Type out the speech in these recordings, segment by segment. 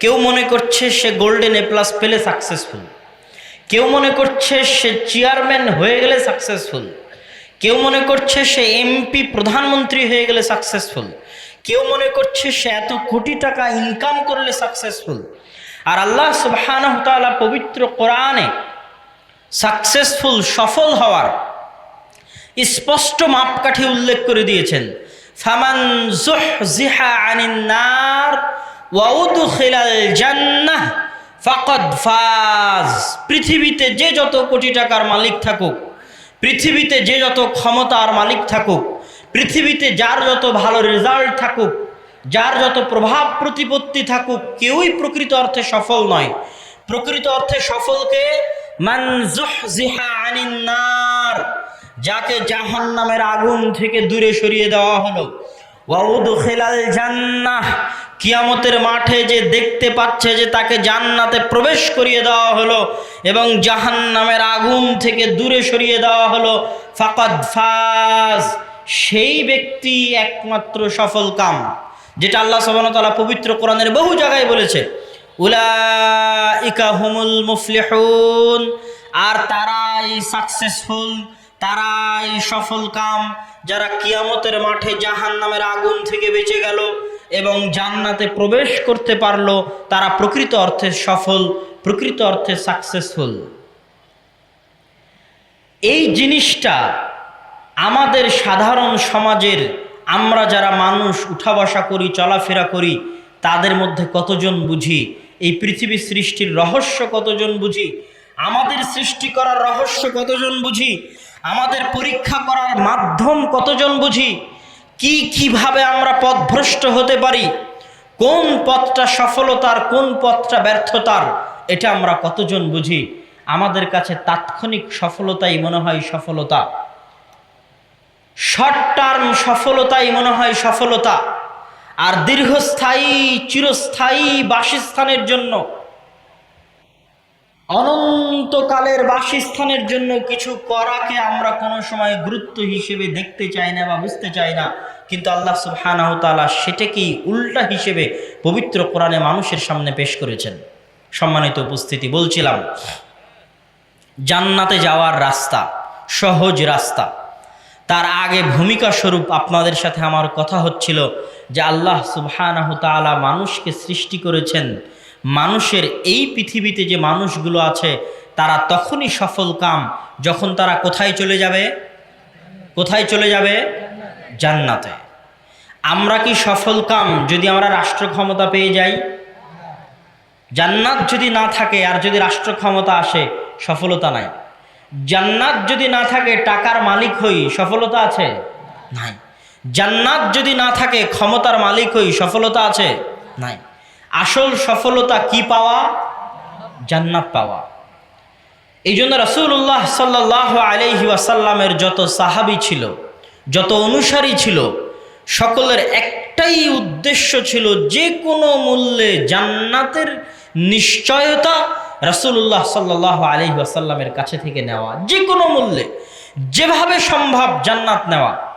কেউ মনে করছে সে গোল্ডেন এ প্লাস পেলে সাকসেসফুল কেউ মনে করছে সে চেয়ারম্যান হয়ে গেলে সাকসেসফুল কেউ মনে করছে সে এমপি প্রধানমন্ত্রী হয়ে গেলে সাকসেসফুল কেউ মনে করছে সে এত কোটি টাকা ইনকাম করলে সাকসেসফুল আর আল্লাহ সুবহানাহু পবিত্র কোরআনে সাকসেসফুল সফল হওয়ার স্পষ্ট মাপকাঠি উল্লেখ করে দিয়েছেন। ফামান জুহজিহা আনিন নার জান্নাহ ফাজ। পৃথিবীতে যে যত কোটি টাকার মালিক থাকুক, পৃথিবীতে যে যত ক্ষমতার মালিক থাকুক, পৃথিবীতে যার যত ভালো রেজাল্ট থাকুক, যার যত প্রভাব প্রতিপত্তি থাকুক, কেউই প্রকৃত অর্থে সফল নয়। প্রকৃত অর্থে সফলকে নার, যাকে জাহান নামের আগুন থেকে দূরে সরিয়ে দেওয়া হলো। ওয়াউদ জান্নাহ কিয়ামতের মাঠে যে দেখতে পাচ্ছে যে তাকে জান্নাতে প্রবেশ করিয়ে দেওয়া হলো এবং জাহান নামের আগুন থেকে দূরে সরিয়ে দেওয়া হলো, ফাকাদ ফাজ। সেই ব্যক্তি একমাত্র সফল কাম, যেটা আল্লাহ তাআলা পবিত্র কোরআনের বহু জায়গায় বলেছে, উলাইকা হুমুল মুফলিহুন। আর তারাই সাকসেসফুল তারাই সফল কাম, যারা কিয়ামতের মাঠে জাহান নামের আগুন থেকে বেঁচে গেল এবং জান্নাতে প্রবেশ করতে পারল, তারা প্রকৃত অর্থে সফল, প্রকৃত অর্থে সাকসেসফুল এই জিনিসটা আমাদের সাধারণ সমাজের, আমরা যারা মানুষ উঠা বসা করি, চলাফেরা করি, তাদের মধ্যে কতজন বুঝি? এই পৃথিবী সৃষ্টির রহস্য কতজন বুঝি? আমাদের সৃষ্টি করার রহস্য কতজন বুঝি? আমাদের পরীক্ষা করার মাধ্যম কতজন বুঝি? কি কীভাবে আমরা পথভ্রষ্ট হতে পারি? কোন পথটা সফলতার, কোন পথটা ব্যর্থতার? এটা আমরা কতজন বুঝি? আমাদের কাছে তাৎক্ষণিক সফলতাই মনে হয় সফলতা। শর্ট টার্ম সফলতাই মনে হয় সফলতা। আর দীর্ঘস্থায়ী, চিরস্থায়ী বাসস্থানের জন্য অনন্তকালের বাসস্থানের জন্য কিছু করাকে আমরা কোনো সময় গুরুত্ব হিসেবে দেখতে চাই না বা বুঝতে চাই না। কিন্তু আল্লাহ সুবহানাহু তাআলা সেটাকেই উল্টা হিসেবে পবিত্র কোরআনে মানুষের সামনে পেশ করেছেন। সম্মানিত উপস্থিতি, বলছিলাম, জান্নাতে যাওয়ার রাস্তা, সহজ রাস্তা। তার আগে ভূমিকা স্বরূপ আপনাদের সাথে আমার কথা হচ্ছিল যে আল্লাহ সুবহানাহু তাআলা মানুষকে সৃষ্টি করেছেন মানুষের এই পৃথিবীতে যে মানুষগুলো আছে, তারা তখনই সফল কাম যখন তারা কোথায় চলে যাবে? কোথায় চলে যাবে? জান্নাতে। আমরা কি সফল কাম যদি আমরা রাষ্ট্র ক্ষমতা পেয়ে যাই? জান্নাত যদি না থাকে আর যদি রাষ্ট্র ক্ষমতা আসে, সফলতা নাই। জান্নাত যদি না থাকে, টাকার মালিক হই, সফলতা আছে? নাই। জান্নাত যদি না থাকে, ক্ষমতার মালিক হই, সফলতা আছে? নাই। আসল সফলতা কি পাওয়া? জান্নাত পাওয়া। এই জন্য রসুল্লাহ সাল্লাহ আলহি ওয়াসাল্লামের যত সাহাবি ছিল, যত অনুসারী ছিল, সকলের একটাই উদ্দেশ্য ছিল যে কোনো মূল্যে জান্নাতের নিশ্চয়তা রসুল্লাহ সাল্লাহ আলহি ওয়াসাল্লামের কাছে থেকে নেওয়া। যে কোনো মূল্যে, যেভাবে সম্ভব জান্নাত নেওয়া।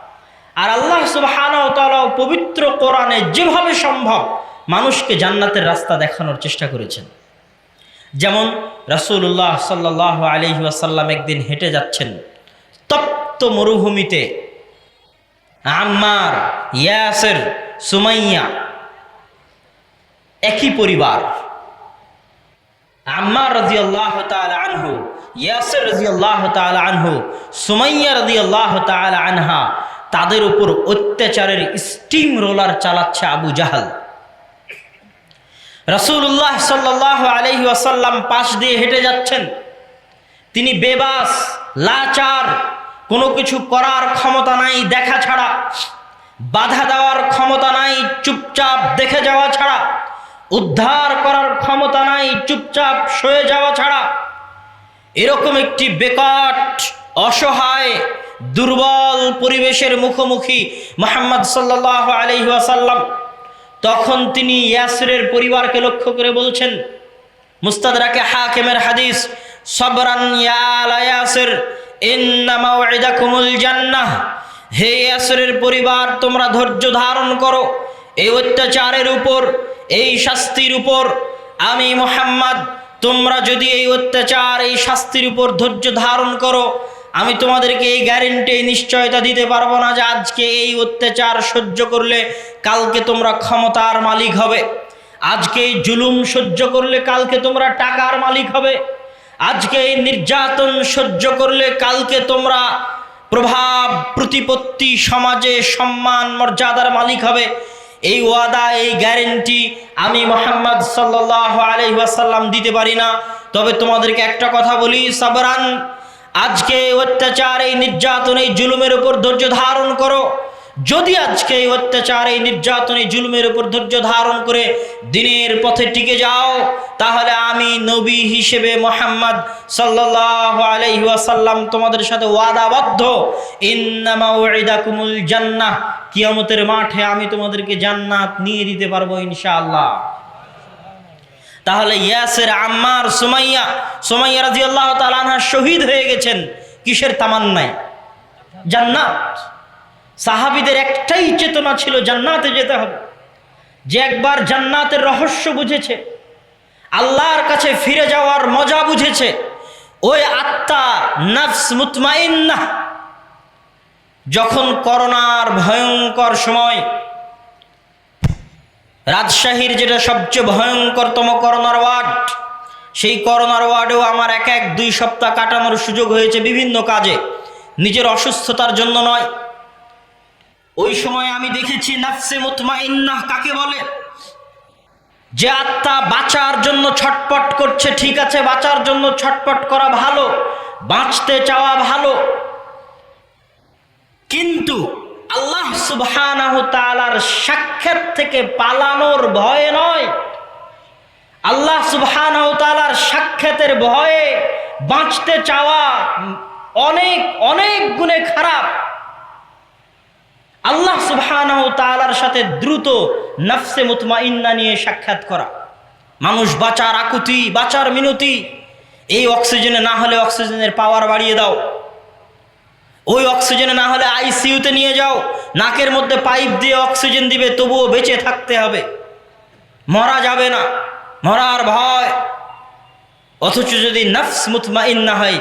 আর আল্লাহ তাআলা পবিত্র কোরআনে যেভাবে সম্ভব মানুষকে জান্নাতের রাস্তা দেখানোর চেষ্টা করেছেন। যেমন রাসূলুল্লাহ সাল্লাহ আলহি ওয়াসাল্লাম একদিন হেঁটে যাচ্ছেন, তপ্ত মরুভূমিতে। আম্মার, ইয়াসের, সুমাইয়া, একই পরিবার। আম্মার রাজি আল্লাহ আনহু, ইয়াসের রাজি আল্লাহ আনহু, সুমাইয়া রাজি আল্লাহ আনহা, তাদের উপর অত্যাচারের স্টিম রোলার চালাচ্ছে আবু জাহাল। রসুল্লাহ সাল্লাহ আলহি আসাল্লাম পাশ দিয়ে হেঁটে যাচ্ছেন। তিনি বেবাস, লাচার, কোনো কিছু করার ক্ষমতা নাই, দেখা ছাড়া। বাধা দেওয়ার ক্ষমতা নাই, চুপচাপ দেখে যাওয়া ছাড়া। উদ্ধার করার ক্ষমতা নাই, চুপচাপ সয়ে যাওয়া ছাড়া। এরকম একটি বেকট, অসহায়, দুর্বল পরিবেশের মুখোমুখি মোহাম্মদ সাল্লাহ আলহি আসাল্লাম তখন তিনি ইয়াসরের পরিবারকে লক্ষ্য করে বলছেন, মুস্তাদরাকে হাকেমের হাদিস, সবরান ইন্নামাউইদাকুমুল জান্নাহ। হে ইয়াসরের পরিবার, তোমরা ধৈর্য ধারণ করো। এই অত্যাচারের উপর, এই শাস্তির উপর, আমি মোহাম্মদ, তোমরা যদি এই অত্যাচার, এই শাস্তির উপর ধৈর্য ধারণ করো আমি তোমাদেরকে এই গ্যারেন্টি নিশ্চয়তা দিতে পারব না যে আজকে এই অত্যাচার সহ্য করলে কালকে তোমরা ক্ষমতার মালিক হবে। আজকে এই জুলুম সহ্য করলে কালকে তোমরা টাকার মালিক হবে। আজকে এই নির্যাতন সহ্য করলে কালকে তোমরা প্রভাব, প্রতিপত্তি, সমাজে সম্মান, মর্যাদার মালিক হবে। এই ওয়াদা, এই গ্যারেন্টি আমি মোহাম্মদ সাল্লাহ আলহিহাসাল্লাম দিতে পারি না। তবে তোমাদেরকে একটা কথা বলি, সাবরান আজকে এই অত্যাচার, এই নির্যাতন, এই জুলুমের উপর ধৈর্য ধারণ করো। যদি আজকে এই অত্যাচার, এই নির্যাতন, এই জুলুমের উপর ধৈর্য ধারণ করে দিনের পথে টিকে যাও, তাহলে আমি নবী হিসেবে মোহাম্মদ সাল্লাহ আলহিহাসাল্লাম তোমাদের সাথে ওয়াদাবদ্ধ। ইন্নামাউদাকুমুল জান্নাহ, কিয়ামতের মাঠে আমি তোমাদেরকে জান্নাত নিয়ে দিতে পারব ইনশাআল্লাহ। তাহলে ইয়াসের, আম্মার, সুমাইয়া সুমাইয়া রাজি আল্লাহ তালানহা শহীদ হয়ে গেছেন। কিসের তামান্নায়? জান্নাত। সাহাবিদের একটাই চেতনা ছিল, জান্নাতে যেতে হবে। যে একবার জান্নাতের রহস্য বুঝেছে, আল্লাহর কাছে ফিরে যাওয়ার মজা বুঝেছে, ওই আত্মা নফস মুতমাইন্না। যখন করোনার ভয়ঙ্কর সময় রাজশাহীর যেটা সবচেয়ে ভয়ঙ্করতম করোনার ওয়ার্ড, সেই করোনার ওয়ার্ডেও আমার এক এক দুই সপ্তাহ কাটানোর সুযোগ হয়েছে বিভিন্ন কাজে। নিজের অসুস্থতার জন্য নয়। ওই সময় আমি দেখেছি নাফসে মুতমাইন্নাহ কাকে বলে? যে আত্মা বাঁচার জন্য ছটপট করছে, ঠিক আছে, বাঁচার জন্য ছটপট করা ভালো, বাঁচতে চাওয়া ভালো। কিন্তু আল্লাহ সুবহানাহু তাআলার সাক্ষাৎ থেকে পালানোর ভয় নয়। আল্লাহ সুবহানাহু তাআলার সাক্ষাতের ভয়ে বাঁচতে চাওয়া অনেক অনেক গুণে খারাপ। আল্লাহ সুবহানাহু তাআলার সাথে দ্রুত নফসে মুতমাইন্না নিয়ে সাক্ষাৎ করা। মানুষ বাঁচার আকুতি, বাঁচার মিনতি, এই অক্সিজেনে না হলে অক্সিজেনের পাওয়ার বাড়িয়ে দাও। ওই অক্সিজেনে না হলে আইসিইউতে নিয়ে যাও। নাকের মধ্যে পাইপ দিয়ে অক্সিজেন দিবে, তবুও বেঁচে থাকতে হবে। মরা যাবে না, মরার ভয়। অথচ যদি নফস হয়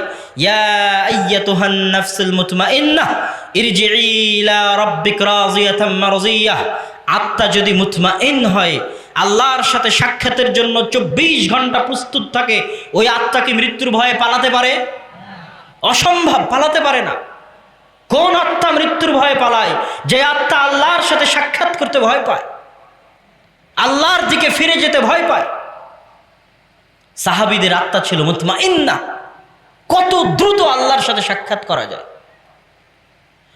রাব্বিক রাজিয়াতাম মারজিয়াহ আত্মা যদি মুতমাইন হয়, আল্লাহর সাথে সাক্ষাতের জন্য চব্বিশ ঘণ্টা প্রস্তুত থাকে, ওই আত্মা কি মৃত্যুর ভয়ে পালাতে পারে? অসম্ভব, পালাতে পারে না। কোন আত্মা মৃত্যুর ভয়ে পালায়? যে আত্মা আল্লাহর সাথে সাক্ষাৎ করতে ভয় পায়। আল্লাহর দিকে ফিরে যেতে ভয় পায়। সাহাবিদের আত্মা ছিল মুতমা ইন্না কত দ্রুত আল্লাহর সাথে সাক্ষাৎ করা যায়।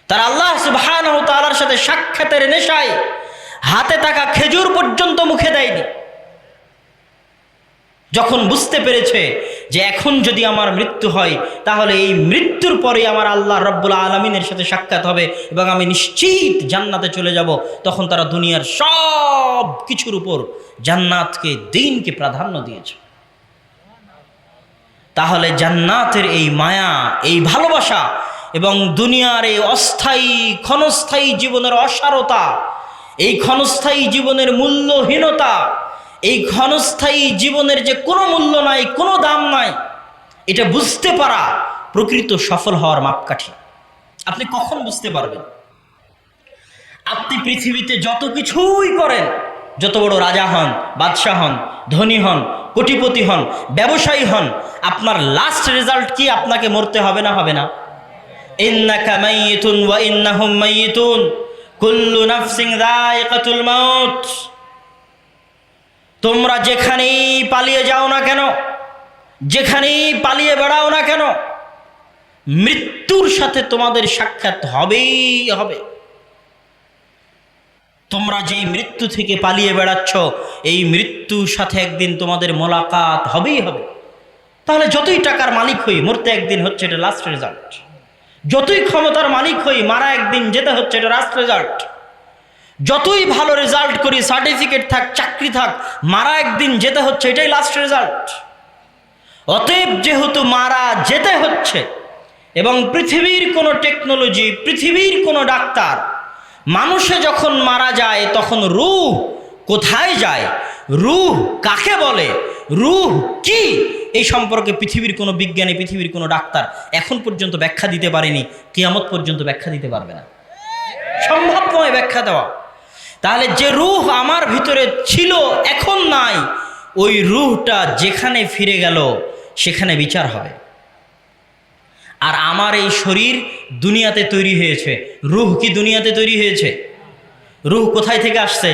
তার আল্লাহ সুবহান তালার সাথে সাক্ষাতের নেশায় হাতে থাকা খেজুর পর্যন্ত মুখে দেয়নি। যখন বুঝতে পেরেছে যে এখন যদি আমার মৃত্যু হয়, তাহলে এই মৃত্যুর পরে আমার আল্লাহ রব্বুল আলমিনের সাথে সাক্ষাৎ হবে এবং আমি নিশ্চিত জান্নাতে চলে যাব। তখন তারা দুনিয়ার সব কিছুর উপর জান্নাতকে, দিনকে প্রাধান্য দিয়েছে। তাহলে জান্নাতের এই মায়া, এই ভালোবাসা এবং দুনিয়ার এই অস্থায়ী, ক্ষণস্থায়ী জীবনের অসারতা, এই ক্ষণস্থায়ী জীবনের মূল্যহীনতা এই ক্ষণস্থায়ী জীবনের যে কোনো মূল্য নাই, কোনো দাম নাই, এটা বুঝতে পারা প্রকৃত সফল হওয়ার মাপকাঠি। আপনি কখন বুঝতে পারবেন? আপনি পৃথিবীতে যত কিছুই করেন, যত বড় রাজা হন, বাদশাহ হন, ধনী হন, কোটিপতি হন, ব্যবসায়ী হন, আপনার লাস্ট রেজাল্ট কি? আপনাকে মরতে হবে না হবে না? ইন্নাকা মাইয়িতুন ওয়া ইন্নাহুম মাইয়িতুন কুল্লু নাফসিন মাউত। তোমরা যেখানেই পালিয়ে যাও না কেন, যেখানেই পালিয়ে বেড়াও না কেন, মৃত্যুর সাথে তোমাদের সাক্ষাৎ হবেই হবে। তোমরা যেই মৃত্যু থেকে পালিয়ে বেড়াচ্ছ, এই মৃত্যুর সাথে একদিন তোমাদের মোলাকাত হবেই হবে। তাহলে যতই টাকার মালিক হই, মরতে একদিন হচ্ছে এটা লাস্ট রেজাল্ট যতই ক্ষমতার মালিক হই, মারা একদিন যেতে হচ্ছে এটা লাস্ট রেজাল্ট যতই ভালো রেজাল্ট করি সার্টিফিকেট থাক, চাকরি থাক, মারা একদিন যেতে হচ্ছে, এটাই লাস্ট রেজাল্ট অতএব যেহেতু মারা যেতে হচ্ছে, এবং পৃথিবীর কোনো টেকনোলজি পৃথিবীর কোনো ডাক্তার, মানুষে যখন মারা যায়, তখন রূহ কোথায় যায়? রুহ কাকে বলে? রুহ কি? এই সম্পর্কে পৃথিবীর কোনো বিজ্ঞানী, পৃথিবীর কোনো ডাক্তার এখন পর্যন্ত ব্যাখ্যা দিতে পারেনি, কিয়ামত পর্যন্ত ব্যাখ্যা দিতে পারবে না। সম্ভব নয় ব্যাখ্যা দেওয়া। তাহলে যে রুহ আমার ভিতরে ছিল, এখন নাই। ওই রুহটা যেখানে ফিরে গেল, সেখানে বিচার হবে আর আমার এই শরীর দুনিয়াতে তৈরি হয়েছে। রুহ কি দুনিয়াতে তৈরি হয়েছে? রুহ কোথায় থেকে আসছে?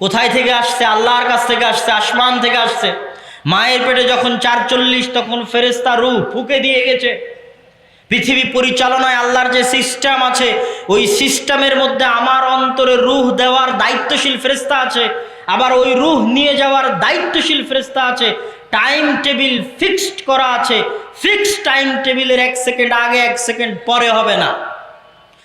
কোথায় থেকে আসছে? আল্লাহর কাছ থেকে আসছে, আসমান থেকে আসছে। মায়ের পেটে যখন চারচল্লিশ, তখন ফেরেস্তা রুহ ফুকে দিয়ে গেছে। পৃথিবী পরিচালনায় আল্লাহর যে সিস্টেম আছে, ওই সিস্টেমের মধ্যে আমার অন্তরে রুহ দেওয়ার দায়িত্বশীল ফেরেস্তা আছে, আবার ওই রুহ নিয়ে যাওয়ার দায়িত্বশীল ফেরেস্তা আছে টাইম টেবিল ফিক্সড করা আছে ফিক্সড টাইম টেবিলের এক সেকেন্ড আগে, এক সেকেন্ড পরে হবে না।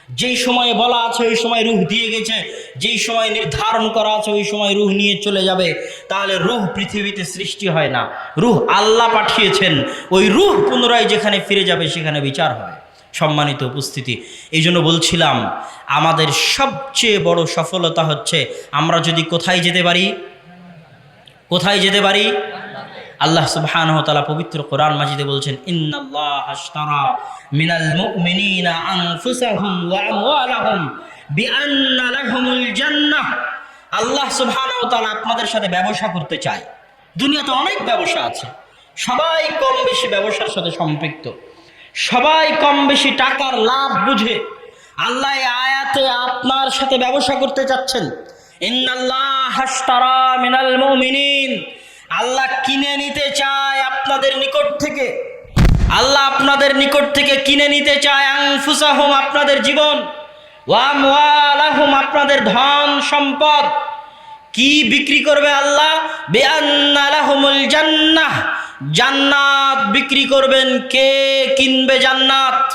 যেই সময়ে বলা আছে, ওই সময় রুহ দিয়ে গেছে। যেই সময় নির্ধারণ করা আছে, ওই সময় রুহ নিয়ে চলে যাবে। তাহলে রুহ পৃথিবীতে সৃষ্টি হয় না। রুহ আল্লাহ পাঠিয়েছেন। ওই রুহ পুনরায় যেখানে ফিরে যাবে, সেখানে বিচার হবে। সম্মানিত উপস্থিতি। এই জন্য বলছিলাম, আমাদের সবচেয়ে বড় সফলতা হচ্ছে, আমরা যদি কোথায় যেতে পারি? কোথায় যেতে পারি? আল্লাহ সুবহানাহু ওয়া তাআলা পবিত্র কোরআন মাজিদে বলছেন, ইন্নাল্লাহ আশতারা মিনাল মুমিনিনা আনফুসাহুম ওয়া আমওয়ালাহুম বিআন্না লাহুমুল জান্নাহ। আল্লাহ সুবহানাহু ওয়া তাআলা আপনাদের সাথে ব্যবসা করতে চায়। দুনিয়াতে অনেক ব্যবসা আছে। সবাই কম বেশি ব্যবসার সাথে সম্পৃক্ত। সবাই কম বেশি টাকার লাভ বুঝে। আল্লাহ আয়াতে আপনার সাথে ব্যবসা করতে চাচ্ছেন। ইন্নাল্লাহ হাশতারা মিনাল মুমিনিন। আল্লাহ কিনে নিতে চায় আপনাদের নিকট থেকে। আল্লাহ আপনাদের নিকট থেকে কিনে নিতে চায় আনফুসাহুম আপনাদের জীবন। আপনাদের ধন সম্পদ। কি বিক্রি করবে আল্লাহ? জান্নাহ। জান্নাত বিক্রি করবেন কে? কিনবে জান্নাত।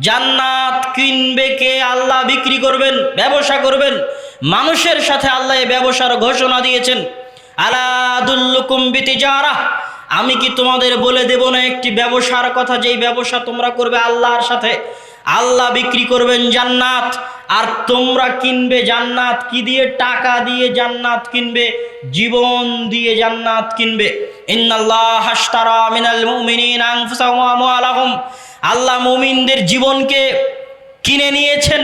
জান্নাত কিনবে কে? আল্লাহ বিক্রি করবেন, ব্যবসা করবেন। মানুষের সাথে আল্লাহ ব্যবসার ঘোষণা দিয়েছেন। আমি কি তোমাদের বলে দেব না একটি ব্যবসার কথা? যেই ব্যবসা তোমরা করবে আল্লাহর সাথে, আল্লাহ বিক্রি করবেন জান্নাত। আর তোমরা কিনবে জান্নাত, কি দিয়ে? টাকা দিয়ে জান্নাত কিনবে, জীবন দিয়ে জান্নাত কিনবে। আল্লাহ মুমিনদের জীবনকে কিনে নিয়েছেন,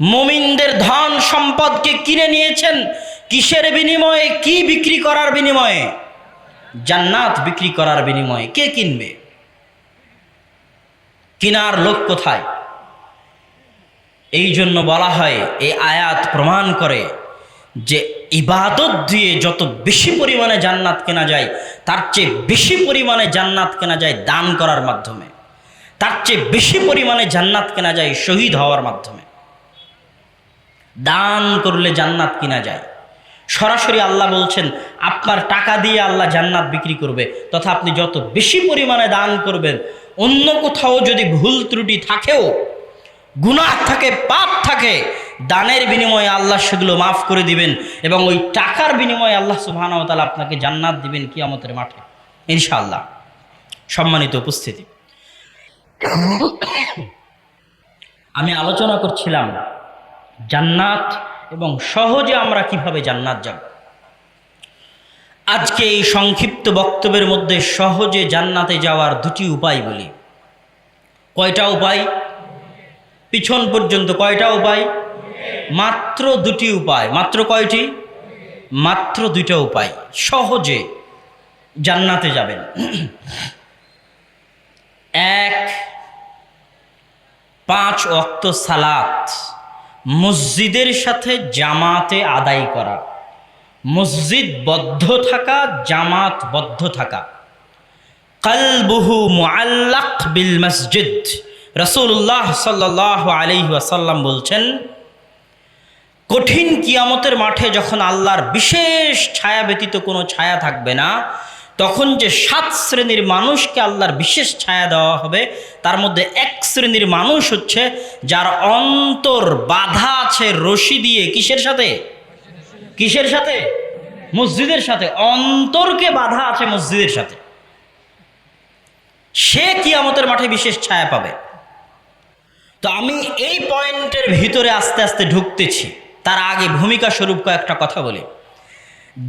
মুমিনদের ধন সম্পদকে কিনে নিয়েছেন কিসের বিনিময়ে, কি বিক্রি করার বিনিময়ে? জান্নাত বিক্রি করার বিনিময়ে। কে কিনবে? কিনার লোক কোথায়? এই জন্য বলা হয়, এই আয়াত প্রমাণ করে যে ইবাদত দিয়ে যত বেশি পরিমাণে জান্নাত কেনা যায়, তার চেয়ে বেশি পরিমাণে জান্নাত কেনা যায় দান করার মাধ্যমে। তার চেয়ে বেশি পরিমাণে জান্নাত কেনা যায় শহীদ হওয়ার মাধ্যমে। দান করলে জান্নাত কিনা যায়। সরাসরি আল্লাহ বলছেন আপনার টাকা দিয়ে আল্লাহ জান্নাত বিক্রি করবে তথা আপনি যত বেশি পরিমাণে দান করবেন অন্য কোথাও যদি ভুল ত্রুটি থাকেও গুনাহ থাকে পাপ থাকে দানের বিনিময়ে আল্লাহ সেগুলো মাফ করে দিবেন এবং ওই টাকার বিনিময়ে আল্লাহ তাআলা আপনাকে জান্নাত দিবেন কিয়ামতের মাঠে। ইনশাআল্লাহ। সম্মানিত উপস্থিতি। আমি আলোচনা করছিলাম জান্নাত এবং সহজে আমরা কীভাবে জান্নাত যাব? আজকে এই সংক্ষিপ্ত বক্তব্যের মধ্যে সহজে জান্নাতে যাওয়ার দুটি উপায় বলি। কয়টা উপায়? পিছন পর্যন্ত কয়টা উপায়? মাত্র দুটি উপায়। মাত্র কয়টি? মাত্র দুইটা উপায়। সহজে জান্নাতে যাবেন। এক, পাঁচ অক্ত সালাত। মসজিদের সাথে জামাতে আদায় করা। মসজিদ বদ্ধ থাকা, জামাত বদ্ধ থাকা। কালবুহু মুআল্লাক বিল মসজিদ। রসুল্লাহ সাল্লাহ আলাইহি ওয়াসাল্লাম বলছেন, কঠিন কিয়ামতের মাঠে যখন আল্লাহর বিশেষ ছায়া ব্যতীত কোনো ছায়া থাকবে না তখন যে সাত শ্রেণির মানুষকে আল্লাহর বিশেষ ছায়া দেওয়া হবে, তার মধ্যে এক শ্রেণির মানুষ হচ্ছে যার অন্তর বাধা আছে রশি দিয়ে। কিসের সাথে? কিসের সাথে? মসজিদের সাথে। অন্তরকে বাধা আছে মসজিদের সাথে। সে কিয়ামতের মাঠে বিশেষ ছায়া পাবে। তো আমি এই পয়েন্টের ভিতরে আস্তে আস্তে ঢুকতেছি। তার আগে ভূমিকা স্বরূপ কয়েকটা কথা বলি।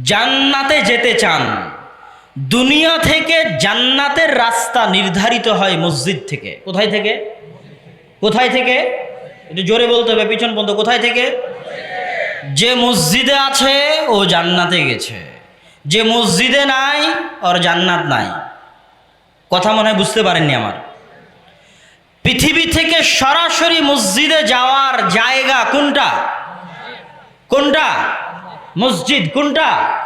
জান্নাতে যেতে চান দুনিয়া থেকে জান্নাতের রাস্তা নির্ধারিত হয় মসজিদ থেকে। কোথায় থেকে? কোথায় থেকে? একটু জোরে বলতে হবে, পিছন পর্যন্ত। কোথায় থেকে? যে মসজিদে আছে, ও জান্নাতে গেছে। যে মসজিদে নাই, ওর জান্নাত নাই। কথা মনে হয় বুঝতে পারেননি আমার। পৃথিবী থেকে সরাসরি মসজিদে যাওয়ার জায়গা কোনটা? কোনটা? মসজিদ। কোনটা?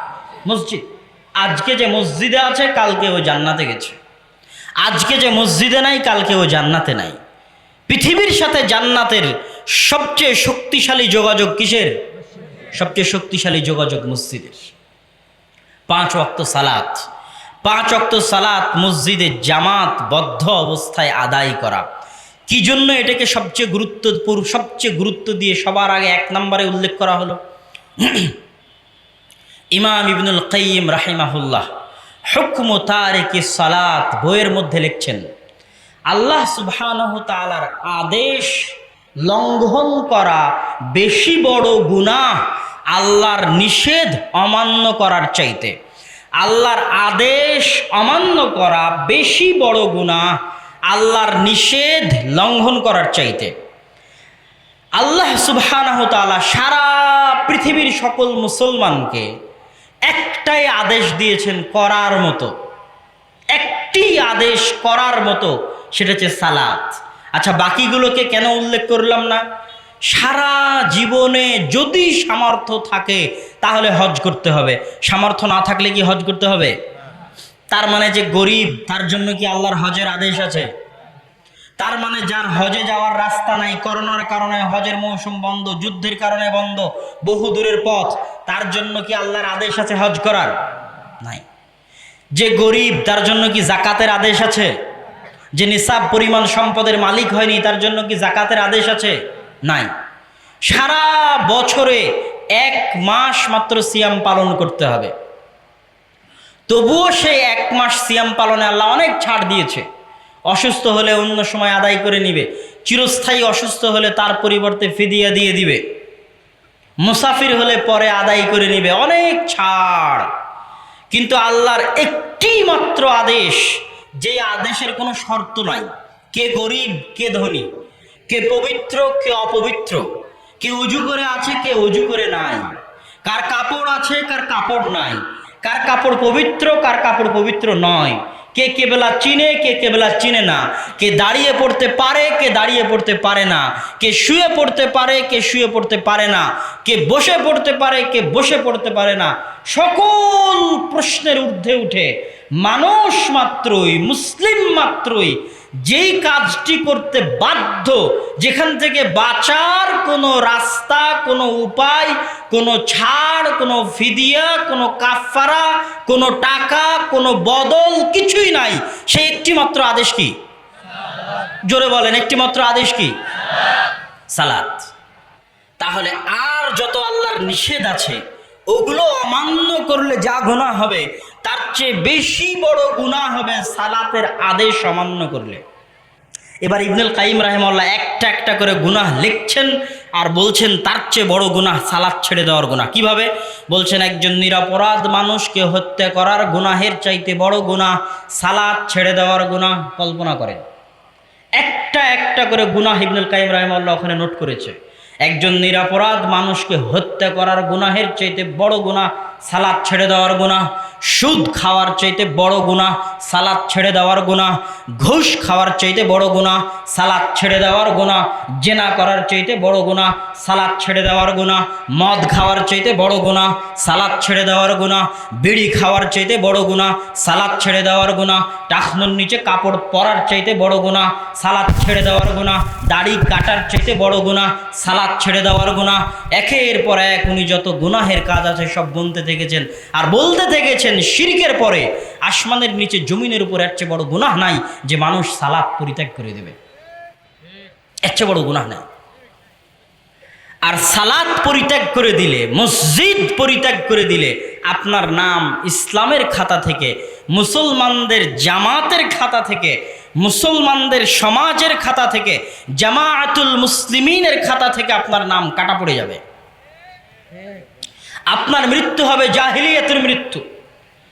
মসজিদ। আজকে যে মসজিদে আছে, কালকে ও জান্নাতে গেছে। আজকে যে মসজিদে নাই, কালকে ও জান্নাতে নাই। পৃথিবীর সাথে জান্নাতের সবচেয়ে শক্তিশালী যোগাযোগ কিসের? সবচেয়ে শক্তিশালী যোগাযোগ মসজিদের। পাঁচ অক্ত সালাত। পাঁচ অক্ত সালাত মসজিদে জামাত বদ্ধ অবস্থায় আদায় করা। কি জন্য এটাকে সবচেয়ে গুরুত্বপূর্ণ, সবচেয়ে গুরুত্ব দিয়ে সবার আগে এক নম্বরে উল্লেখ করা হলো? ইমাম ইবনুল কাইম রাহিমাহুল্লাহ হুকম তারেকি সালাত বইয়ের মধ্যে লিখছেন, আল্লাহ সুবহানাহ তাআলার আদেশ লঙ্ঘন করা বেশি বড় গুনাহ আল্লাহর নিষেধ অমান্য করার চাইতে। আল্লাহর আদেশ অমান্য করা বেশি বড় গুনাহ আল্লাহর নিষেধ লঙ্ঘন করার চাইতে। আল্লাহ সুবহানাহ তাআলা সারা পৃথিবীর সকল মুসলমানকে একটাই আদেশ দিয়েছেন করার মতো। একটি আদেশ করার মতো, সেটা হচ্ছে সালাত। আচ্ছা বাকিগুলোকে কেন উল্লেখ করলাম না? সারা জীবনে যদি সামর্থ্য থাকে, তাহলে হজ করতে হবে। সামর্থ্য না থাকলে কি হজ করতে হবে? তার মানে যে গরিব, তার জন্য কি আল্লাহর হজের আদেশ আছে? তার মানে যার হজে যাওয়ার রাস্তা নাই, করোনার কারণে হজের মৌসুম বন্ধ, যুদ্ধের কারণে বন্ধ, বহু দূরের পথ, তার জন্য কি আল্লাহর আদেশ আছে হজ করার? নাই। যে গরিব, তার জন্য কি জাকাতের আদেশ আছে? যে নিসাব পরিমাণ সম্পদের মালিক হয়নি, তার জন্য কি জাকাতের আদেশ আছে? নাই। সারা বছরে এক মাস মাত্র সিয়াম পালন করতে হবে। তবুও সেই এক মাস সিয়াম পালনে আল্লাহ অনেক ছাড় দিয়েছে। অসুস্থ হলে অন্য সময় আদায় করে নিবে। চিরস্থায়ী অসুস্থ হলে তার পরিবর্তে ফিদিয়া দিয়ে দিবে। মুসাফির হলে পরে আদায় করে নিবে। অনেক ছাড়। কিন্তু আল্লাহর একটি মাত্র আদেশ, যে আদেশের কোনো শর্ত নাই। কে গরিব, কে ধনী, কে পবিত্র, কে অপবিত্র, কে উজু করে আছে, কে উজু করে নাই। কার কাপড় আছে, কার কাপড় নাই। কার কাপড় পবিত্র, কার কাপড় পবিত্র নয়। কে কেবেলা চিনে, কে কেবেলা চিনে না। কে দাঁড়িয়ে পড়তে পারে, কে দাঁড়িয়ে পড়তে পারে না। কে শুয়ে পড়তে পারে, কে শুয়ে পড়তে পারে না। কে বসে পড়তে পারে, কে বসে পড়তে পারে না। সকল প্রশ্নের ঊর্ধ্বে উঠে মানুষ মাত্রই, মুসলিম মাত্রই যেই কাজটি করতে বাধ্য, যেখান থেকে বাঁচার কোনো রাস্তা, কোনো উপায় কোনো ছাড়, কোনো ফিদিয়া, কোনো কাফারা কোনো টাকা, কোনো বদল কিছুই নাই। সেই একটি মাত্র আদেশ কি? জোরে বলেন একটি মাত্র আদেশ কি? সালাত। তাহলে আর যত আল্লাহর নিষেধ আছে, ওগুলো অমান্য করলে যা গুনাহ হবে, তার চেয়ে বেশি বড় গুনাহ হবে সালাতের আদেশ অমান্য করলে। এবার ইবনুল কাইম রাহেমাল্লাহ একটা একটা করে গুনাহ লিখছেন আর বলছেন, তার চেয়ে বড় গুনাহ সালাত ছেড়ে দেওয়ার গুনাহ। কীভাবে? বলছেন, একজন নিরাপরাধ মানুষকে হত্যা করার গুনাহের চাইতে বড় গুনাহ সালাত ছেড়ে দেওয়ার গুনাহ। কল্পনা করেন। একটা একটা করে গুনাহ ইবনুল কাইম রাহিমাল্লাহ ওখানে নোট করেছে। একজন নিরাপরাধ মানুষকে হত্যা করার গুনাহের চাইতে বড় গুনাহ সালাদ ছেড়ে দেওয়ার গুনাহ সুদ খাওয়ার চাইতে বড় গুনাহ, সালাদ ছেড়ে দেওয়ার গুনাহ, ঘুষ খাওয়ার চাইতে বড় গুনাহ, সালাদ ছেড়ে দেওয়ার গুনাহ, জেনা করার চাইতে বড় গুনাহ, সালাদ ছেড়ে দেওয়ার গুনাহ, মদ খাওয়ার চাইতে বড় গুনাহ, সালাদ ছেড়ে দেওয়ার গুনাহ, বিড়ি খাওয়ার চাইতে বড় গুনাহ, সালাদ ছেড়ে দেওয়ার গুনাহ টাকনুর নিচে কাপড় পরার চাইতে বড় গুনাহ, সালাদ ছেড়ে দেওয়ার গুনাহ, দাড়ি কাটার চাইতে বড় গুনাহ, সালাদ ছেড়ে দেওয়ার গুনাহ, একের পর এক উনি যত গুনাহের কাজ আছে সব গুনতে থেকেছেন। আর বলতে থেকেছেন শিরকের পরে, আসমানের নিচে জমিনের উপর এর চেয়ে বড় গুনাহ নাই যে মানুষ সালাদ পরিত্যাগ করে দেবে। এর চেয়ে বড় গুনাহ নাই। আর সালাত পরিত্যাগ করে দিলে, মসজিদ পরিত্যাগ করে দিলে, আপনার নাম ইসলামের খাতা থেকে, মুসলমানদের জামাতের খাতা থেকে, মুসলমানদের সমাজের খাতা থেকে, জামাআতুল মুসলিমিনের খাতা থেকে আপনার নাম কাটা পড়ে যাবে। আপনার মৃত্যু হবে জাহিলিয়াতের মৃত্যু।